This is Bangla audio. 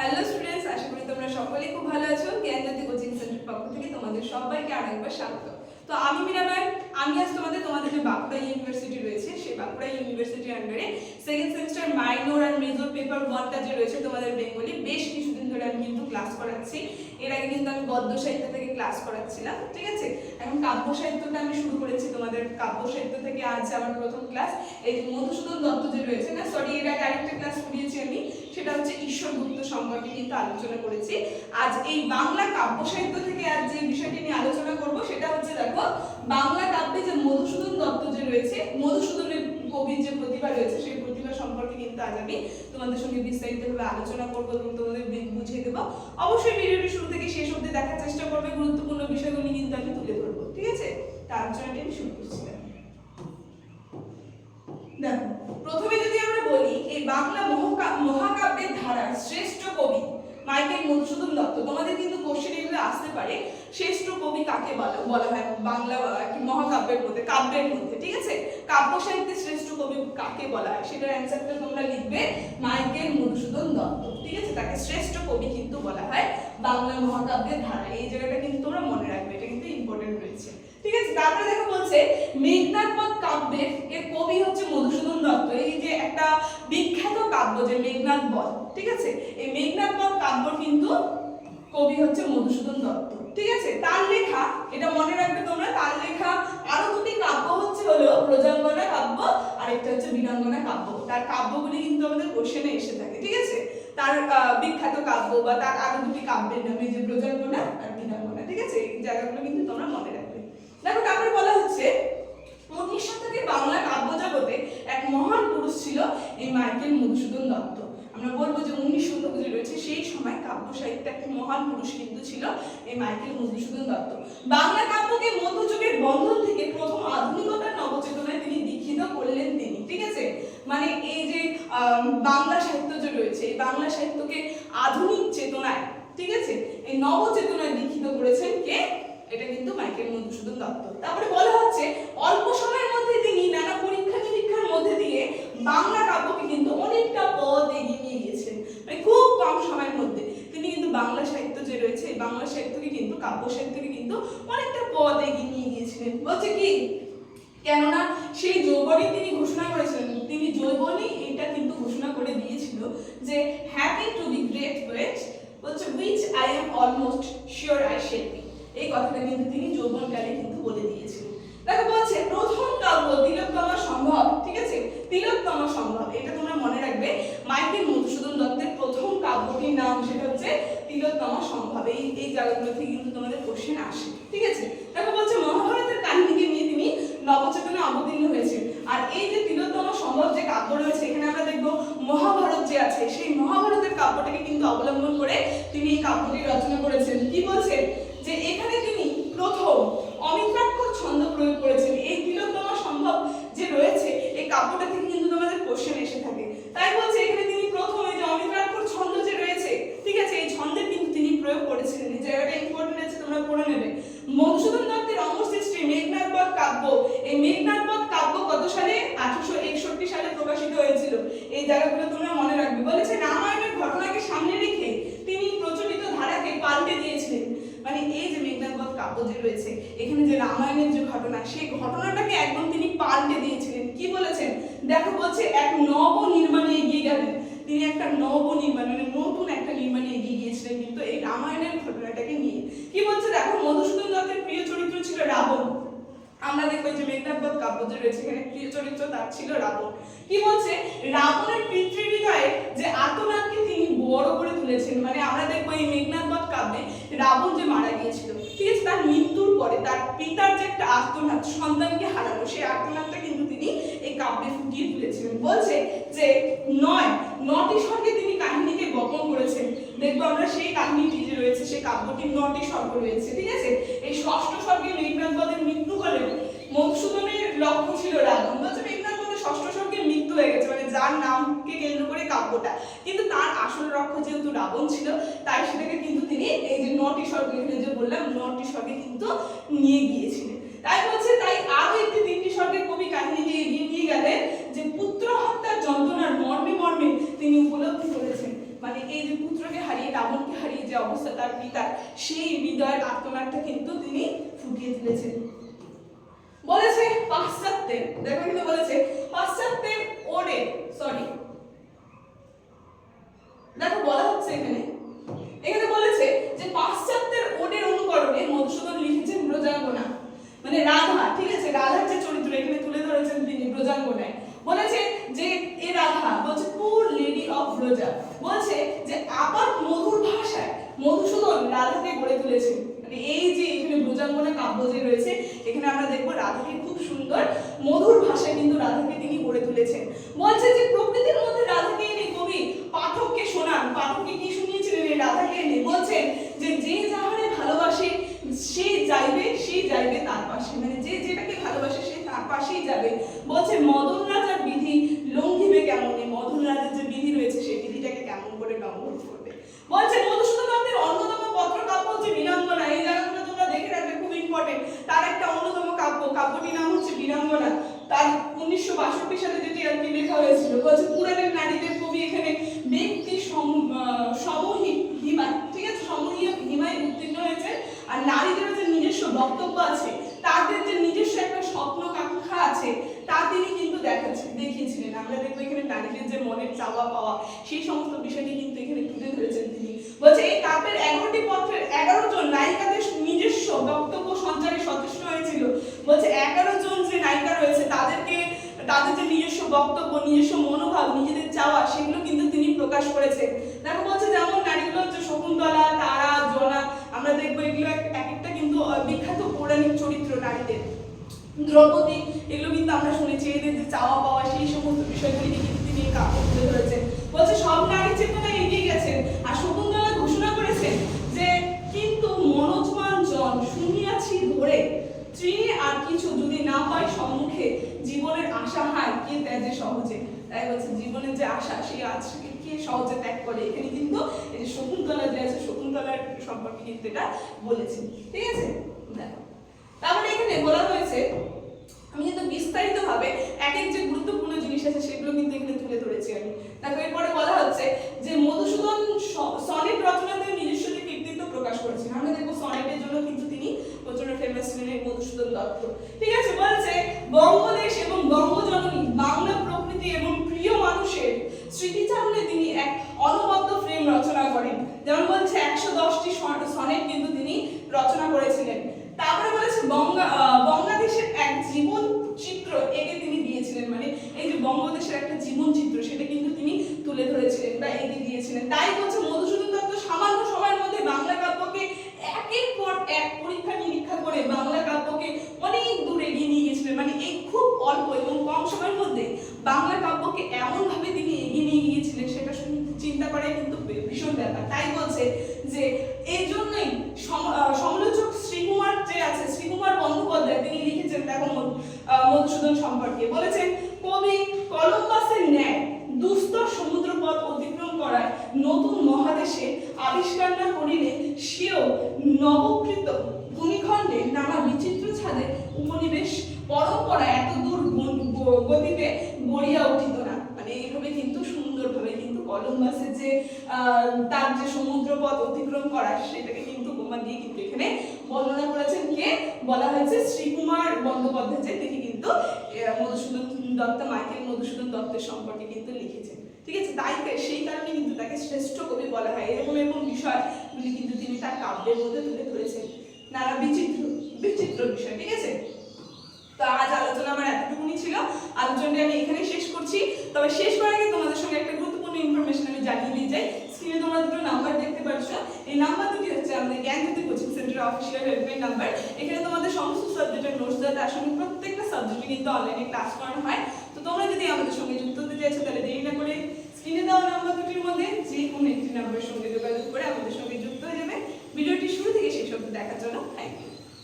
হ্যালো স্টুডেন্টস আশা করি তোমরা সকলেই খুব ভালো আছো। জ্ঞানজ্যোতি কোচিং সেন্টার পক্ষ থেকে তোমাদের সবাইকে আরেকবার স্বাগত। তো আমি মীরা আমি আজ তোমাদের তোমাদের যে বাঁকুড়া ইউনিভার্সিটি রয়েছে, সেই বাঁকুড়া ইউনিভার্সিটির আন্ডারে সেকেন্ড সেমিস্টার মাইনর আর মেজর পেপার ওয়ানটা যে রয়েছে তোমাদের বেঙ্গলি, বেশ কিছুদিন ধরে আমি কিন্তু ক্লাস করাচ্ছি। এর আগে কিন্তু আমি গদ্য সাহিত্য থেকে ক্লাস করাচ্ছিলাম, ঠিক আছে? এখন কাব্য সাহিত্যটা আমি শুরু করেছি তোমাদের কাব্য সাহিত্য থেকে, আজ আমার প্রথম ক্লাস এই যে মধুসূদন দত্ত যে রয়েছে না সরি এর আগে আরেকটা ক্লাস করিয়েছি আমি, সেটা হচ্ছে ঈশ্বর গুপ্ত সম্পর্কে কিন্তু আলোচনা করেছি। আজ এই বাংলা কাব্য সাহিত্য থেকে আজ যে বিষয়টি নিয়ে আলোচনা করব, সেটা হচ্ছে দেখো, বাংলা যে মধুসূদন দত্ত যে রয়েছে, মধুসূদনের কবির যে প্রতিভা রয়েছে, সেই প্রতিভা সম্পর্কে কিন্তু আজ আমি তোমাদের সঙ্গে বিস্তারিতভাবে আলোচনা করব এবং তোমাদের বুঝিয়ে দেবো। অবশ্যই ভিডিওটি শুরু থেকে শেষ অবধি দেখার চেষ্টা করবে। গুরুত্বপূর্ণ বিষয়গুলি কিন্তু আমি তুলে ধরবো, ঠিক আছে? তার জন্য আমি শুরু করছি। দেখো, প্রথমে যদি আমরা বলি, এই বাংলা মহাকা- মহাকাব্যের ধারার শ্রেষ্ঠ কবি মাইকেল মধুসূদন দত্ত, তোমাদের কিন্তু কোশ্চেন এগুলো আসতে পারে। শ্রেষ্ঠ কবি কাকে বলা বলা হয়? বাংলা কি মহাকাব্যের মধ্যে, কাব্যের মধ্যে, ঠিক আছে? কাব্য সাহিত্যের শ্রেষ্ঠ কবি কাকে বলা হয়? সেটার অ্যান্সারটা তোমরা লিখবে মাইকেল মধুসূদন দত্ত, ঠিক আছে? তাকে শ্রেষ্ঠ কবি কিন্তু বলা হয় বাংলা মহাকাব্যের ধারা। এই জায়গাটা কিন্তু তোমরা মনে রাখবে, এটা কিন্তু ইম্পর্টেন্ট রয়েছে। ঠিক আছে, তারপরে দেখো বলছে মেঘনাথ পথ কাব্যের এর কবি হচ্ছে মধুসূদন দত্ত। এই যে একটা বিখ্যাত কাব্য যে মেঘনাথ বধ ঠিক আছে? এই মেঘনাথ বধ কাব্য কিন্তু কবি হচ্ছে মধুসূদন দত্ত, ঠিক আছে? তার লেখা, এটা মনে রাখবে তোমরা, তার লেখা আরও দুটি কাব্য হচ্ছে হলো প্রজঙ্গনা কাব্য আর একটা হচ্ছে বীরাঙ্গনা কাব্য। তার কাব্যগুলি কিন্তু আমাদের কোশ্চেনে এসে থাকে, ঠিক আছে? তার বিখ্যাত কাব্য বা তার আরও দুটি কাব্যের নামে যে প্রজঙ্গনা আর বীরাঙ্গনা ঠিক আছে? এই জায়গাগুলো কিন্তু তোমরা মনে দেখো, তারপরে বলা হচ্ছে উনিশ শতকে বাংলা কাব্য জগতে এক মহান পুরুষ ছিল এই মাইকেল মধুসূদন দত্ত। আমরা বলব যে উনিশ শতক যে রয়েছে, সেই সময় কাব্য সাহিত্যে একটি মহান পুরুষ কিন্তু ছিল এই মাইকেল মধুসূদন দত্ত। বাংলা কাব্যকে মধ্যযুগের বন্ধন থেকে প্রথম আধুনিকতার নবচেতনায় তিনি দীক্ষিত করলেন তিনি, ঠিক আছে? মানে এই যে বাংলা সাহিত্য যে রয়েছে, এই বাংলা সাহিত্যকে আধুনিক চেতনায়, ঠিক আছে? এই নবচেতনায় দীক্ষিত করেছেন কে? এটা কিন্তু মাইকেল মধুসূদন দত্ত। তারপরে বলা হচ্ছে, অল্প সময়ের মধ্যে তিনি নানা পরীক্ষা নিরীক্ষার মধ্যে দিয়ে বাংলা কাব্যকে কিন্তু অনেকটা পদ এগিয়ে নিয়ে গিয়েছেন। মানে খুব কম সময়ের মধ্যে। তিনি কিন্তু বাংলা সাহিত্য যে রয়েছে, বাংলা সাহিত্যকে কিন্তু, কাব্য সাহিত্যকে কিন্তু অনেকটা পদ এগিয়ে নিয়ে গিয়েছিলেন। বলছে কি, কেননা সেই যৌবনই তিনি ঘোষণা করেছিলেন তিনি যৌবনই এটা কিন্তু ঘোষণা করে দিয়েছিল যে happy to be great wait বলছে which I am almost sure I shall be এই কথাটা কিন্তু তিনি যৌবনকালে কিন্তু বলে দিয়েছিলেন। দেখো বলছে, প্রথম কাব্য, তিলোত্তমা সম্ভব। ঠিক আছে? তিলোত্তমা সম্ভব। এটা তোমরা মনে রাখবে, মাইকেল মধুসূদন দত্তের প্রথম কাব্যটির নাম সেটা হচ্ছে তিলোত্তমা সম্ভব। এই এই জায়গাগুলো থেকে কিন্তু তোমাদের কোশ্চেন আসে। ঠিক আছে? দেখো বলছে, মহাভারতের কাহিনীকে নিয়ে তিনি নবচেতনে অবতীর্ণ হয়েছেন। আর এই যে তিলোত্তমা সম্ভব যে কাব্য রয়েছে, এখানে আমরা দেখব মহাভারত যে আছে, সেই মহাভারতের কাব্যটাকে কিন্তু অবলম্বন করে তিনি এই কাব্যটি রচনা করেছেন কি বলছেন যে এখানে তিনি প্রথম অমিত্রাক্ষর ছন্দ প্রয়োগ করেছেন এই তিলোত্তমা সম্ভব যে রয়েছে এই কাব্যটা থেকে কিন্তু তোমাদের কোশ্চেন এসে থাকে তাই বলছে এখানে তিনি প্রথম এই যে অমিত্রাক্ষর ছন্দ যে রয়েছে ঠিক আছে এই ছন্দের কিন্তু তিনি প্রয়োগ করেছিলেন এই জায়গাটা ইম্পর্টেন্ট আছে তোমরা পড়ে নেবে মধুসূদন দত্তের অমর সৃষ্টি মেঘনাথ বধ কাব্য এই মেঘনাথ বধ কাব্য কত সালে আঠারোশো একষট্টি সালে প্রকাশিত হয়েছিল এই জায়গাগুলো তোমরা মনে রাখবে। বলেছে রামায়ণের ঘটনাকে সামনে রেখে তিনি প্রচলিত ধারাকে পাল্টে দিয়েছিলেন। মানে এই যে মেঘনাথ কাব্য রয়েছে, এখানে যে রামায়ণের যে ঘটনা, সেই ঘটনাটাকে একদম তিনি পাল্টে দিয়েছিলেন। কি বলেছেন? দেখো, বলছে, এক নব নির্মাণে এগিয়ে গেলেন। তিনি একটা নব নির্মাণ মানে নতুন একটা নির্মাণে এগিয়ে গিয়েছিলেন কিন্তু এই রামায়ণের ঘটনাটাকে নিয়ে। কি বলছে? দেখো, মধুসূদন দত্তের প্রিয় চরিত্র ছিল রাবণ। আমরা দেখব যে মেঘনাথ বধ কাব্য রয়েছে, এখানে প্রিয় চরিত্র তার ছিল রাবণ। কি বলছে রাবণের পিতৃ হৃদয়ে যে আত্মনাথকে তিনি বড় করে তুলেছেন মানে আমরা দেখব এই মেঘনাথ বধ কাব্যে রাবণ যে মারা গিয়েছিল ঠিক আছে তার মৃত্যুর পরে তার পিতার যে একটা আত্মনাথ সন্তানকে হারানো সেই আত্মনাথটা কিন্তু তিনি এই কাব্যে ফুটিয়ে তুলেছিলেন। বলছে যে, নয়, নটি স্বর্গে তিনি কাহিনীকে বপন করেছেন। দেখব আমরা সেই কাহিনীটি যে রয়েছে, সেই কাব্যটির নটি স্বর্গ রয়েছে, ঠিক আছে? এই ষষ্ঠ স্বর্গে মেঘনাথ বধের মৃত্যু হলেও মধুসূদনের লক্ষ্য ছিল রাবণ। বলছে মেঘনাথ বধের ষষ্ঠ স্বর্গে মৃত্যু হয়ে গেছে মানে যার নামকে কেন্দ্র করে কাব্যটা। কিন্তু তার আসল লক্ষ্য যেহেতু রাবণ ছিল, তাই সেটাকে কিন্তু তিনি এই যে নটি স্বর্গ যে বললাম, নটি স্বর্গে কিন্তু নিয়ে গিয়েছিলেন। তাই বলছে, তাই আরও একটি তিনটি স্বর্গের কবি কাহিনীকে এগিয়ে নিয়ে গেলেন যে পুত্র হত্যার যন্ত্রণার মর্মে মর্মে তিনি উপলব্ধি করেছেন। মানে এই যে পুত্রকে হারিয়ে যে অবস্থা তার পিতার, সেই হৃদয়ের আত্মনাটটা কিন্তু তিনি ফুটিয়ে তুলেছেন। বলেছে পাশ্চাত্যের দেখো কিন্তু বলেছে, পাশ্চাত্যের ওরে সরি দেখো বলা হচ্ছে এখানে বলেছে যে পাশ্চাত্যের ওডের অনুকরণে মধুসূদন লিখেছেন ব্রজাঙ্গনা মানে রাধা ঠিক আছে রাধার যে চরিত্র এখানে তুলে ধরেছেন তিনি ব্রজাঙ্গনায় বলেছে যে এ রাধা বলছে পুর লেডি বলছে যে আবার মধুর ভাষায় মধুসূদন রাধাকে গড়ে তুলেছেন মানে এই যে এখানে ব্রজাঙ্গনা কাব্য যে রয়েছে, এখানে আমরা দেখব রাধাকে খুব সুন্দর মধুর ভাষায় কিন্তু রাধাকে তিনি গড়ে তুলেছেন। বলছে যে প্রকৃতির মধ্যে রাধাকে এনে কবি পাঠককে শোনান। পাঠককে কি শুনিয়েছিলেন? এই রাধাকে এনে বলছেন যে যে যাহারে ভালোবাসে, সে যাইবে সে যাইবে তার পাশে। মানে যে যেটাকে ভালোবাসে, সে তার পাশেই যাবে বলছে মদন রাজার বিধি লঙ্ঘিবে কেমনে মদন রাজার যে বিধি রয়েছে সেই বিধিটাকে কেমন করে লঙ্ঘন করবে বলছে মধুসূদন দত্তের অন্যতম পত্র কাব্য হচ্ছে বীরাঙ্গনা এই জায়গাগুলো তোমরা দেখে রাখবে খুব ইম্পর্টেন্ট তার একটা অন্যতম কাব্য কাব্যটির নাম হচ্ছে বীরাঙ্গনা তার উনিশশো বাষট্টি সালে যেটি আর কি লেখা হয়েছিল বলছে পুরাণের নারীদের কবি এখানে ব্যক্তি সম- আহ, সমহি ঠিক আছে? সমহীয় হিমায় উত্তীর্ণ হয়েছে। আর নারীদের যে নিজস্ব বক্তব্য আছে তাদের যে নিজস্ব একটা স্বপ্ন কাঙ্ক্ষা আছে তা তিনি কিন্তু দেখাচ্ছেন দেখিয়েছিলেন। আমরা দেখব এখানে নারীদের যে মনের চাওয়া পাওয়া সেই সমস্ত বিষয়টি কিন্তু এখানে তুলে ধরেছেন তিনি। বলছে এই কাব্যের এগারোটি পত্রের এগারো জন নায়িকাদের নিজস্ব বক্তব্য সঞ্চারে সচেষ্ট হয়েছিল। বলছে এগারো জন যে নায়িকা রয়েছে তাদেরকে তাদের যে নিজস্ব বক্তব্য, নিজস্ব মনোভাব, নিজেদের চাওয়া, সেগুলো কিন্তু তিনি প্রকাশ করেছেন। দেখো বলছে যেমন নারীগুলো হচ্ছে শকুন্তলা, তারা, জনা, আমরা দেখব এগুলো এক- এক একটা কিন্তু বিখ্যাত পৌরাণিক চরিত্র নারীদের। দ্রৌপদী, এগুলো কিন্তু আমরা শুনেছি, এদের যে চাওয়া পাওয়া, সেই সমস্ত বিষয়গুলিকে কিন্তু তিনি কাব্য তুলে ধরেছেন। বলছে সব নারী চেতনা এগিয়ে গেছেন। আর শকুন্তলা ঘোষণা করেছেন যে, কিন্তু মনোজমান জন, শুনিয়াছি ধরে তৃণে আর কিছু যদি না হয় সম্মুখে জীবনের আশা হায়, কে ত্যাজে সহজে? তাই বলছে, জীবনের যে আশা, সেই আশাকে কে সহজে ত্যাগ করে? এখানে কিন্তু এই যে শকুন্তলা যে আছে, শকুন্তলার সম্পর্কে কিন্তু এটা বলেছেন ঠিক আছে? তারপরে এখানে বলা হয়েছে, আমি কিন্তু বিস্তারিত ভাবে এক এক যে গুরুত্বপূর্ণ জিনিস আছে, সেগুলো কিন্তু এখানে তুলে ধরেছি আমি। দেখো, এরপরে বলা হচ্ছে যে মধুসূদন সনেট রচনাতে নিজস্ব যে কৃতিত্ব প্রকাশ করেছেন। আমরা দেখব সনেটের জন্য কিন্তু তিনি প্রচণ্ড ফেমাস ছিলেন মধুসূদন দত্ত। ঠিক আছে? বলছে বঙ্গদেশ এবং বঙ্গজননী, বাংলা প্রকৃতি এবং প্রিয় মানুষের স্মৃতিচারণে তিনি এক অনবদ্য ফ্রেম রচনা করেন। যেমন বলছে, একশো দশটি সনেট কিন্তু তিনি রচনা করেছিলেন। তারপরে বলেছে, বঙ্গা বঙ্গদেশের এক জীবন চিত্র একে তিনি দিয়েছিলেন। মানে এই যে বঙ্গদেশের একটা জীবন চিত্র, সেটা কিন্তু তিনি তুলে ধরেছিলেন বা একে দিয়েছিলেন। তাই বলছে মধুসূদন দত্ত সামান্য সময়ের মধ্যে বাংলা কাব্যকে একের পর এক পরীক্ষা নিরীক্ষা করে বাংলা কাব্যকে অনেক দূর এগিয়ে নিয়ে গেছিলেন মানে এই খুব অল্প এবং কম সময়ের মধ্যে বাংলা কাব্যকে এমন ভাবে তিনি এগিয়ে নিয়ে গিয়েছিলেন, সেটা শুনে চিন্তা করে কিন্তু ভীষণ ব্যাপার। তাই বলছে যে, এই জন্যই সম- সমালোচক শ্রীকুমার যে আছে, শ্রীকুমার বন্দ্যোপাধ্যায়, তিনি লিখেছেন দেখো মধুসূদন সম্পর্কে। বলেছেন, কবি কলম্বাসের ন্যায় দুস্তর সমুদ্রপথ অতিক্রম করায় নতুন মহাদেশে আবিষ্কার না করিলে সেও নবকৃত ভূমিখণ্ডে নানা বিচিত্র ছাদে উপনিবেশ পরম্পরা এত দূর গতিতে গড়িয়া উঠিত না। মানে এইভাবে কিন্তু সুন্দরভাবে কিন্তু কলম্বাসের যে তার যে সমুদ্রপথ অতিক্রম করা, সেটাকে কিন্তু বোমা দিয়ে কিন্তু এখানে বর্ণনা করেছেন কে? বলা হয়েছে শ্রীকুমার বন্দ্যোপাধ্যায় তিনি কিন্তু মধুসূদন দত্ত, মাইকেল মধুসূদন দত্তের সম্পর্কে কিন্তু লিখেছেন। ঠিক আছে? তাই সেই কারণে কিন্তু তাকে শ্রেষ্ঠ কবি বলা হয়। এরকম এরকম বিষয়গুলি কিন্তু তিনি তার কাব্যের মধ্যে তুলে ধরেছেন। নানা বিচিত্র বিচিত্র বিষয়, ঠিক আছে? তো আজ আলোচনা আমার এতটুকুনি ছিল। আলোচনাটি আমি এখানে শেষ করছি। তবে শেষ করার আগে তোমাদের সঙ্গে একটা গুরুত্বপূর্ণ ইনফরমেশন আমি জানিয়ে দিয়ে যাই। স্ক্রিনে তোমরা দুটো নাম্বার দেখতে পাচ্ছ এই নাম্বার দুটি হচ্ছে আমাদের জ্ঞানজ্যোতি কোচিং সেন্টারের অফিসিয়াল হেল্পলাইন নাম্বার এখানে তোমাদের সমস্ত সাবজেক্টের নোটস দেওয়া তার সঙ্গে প্রত্যেকটা সাবজেক্টে কিন্তু অনলাইনে ক্লাস করানো হয়। তো তোমরা যদি আমাদের সঙ্গে যুক্ত হতে চাইছো, তাহলে দেরি না করে স্ক্রিনে দেওয়া নাম্বার দুটির মধ্যে যে কোনো একটি নাম্বারের সঙ্গে যোগাযোগ করে আমাদের সঙ্গে যুক্ত হয়ে যাবে। ভিডিওটি শুরু থেকে শেষ অব্দি দেখার জন্য থ্যাংক ইউ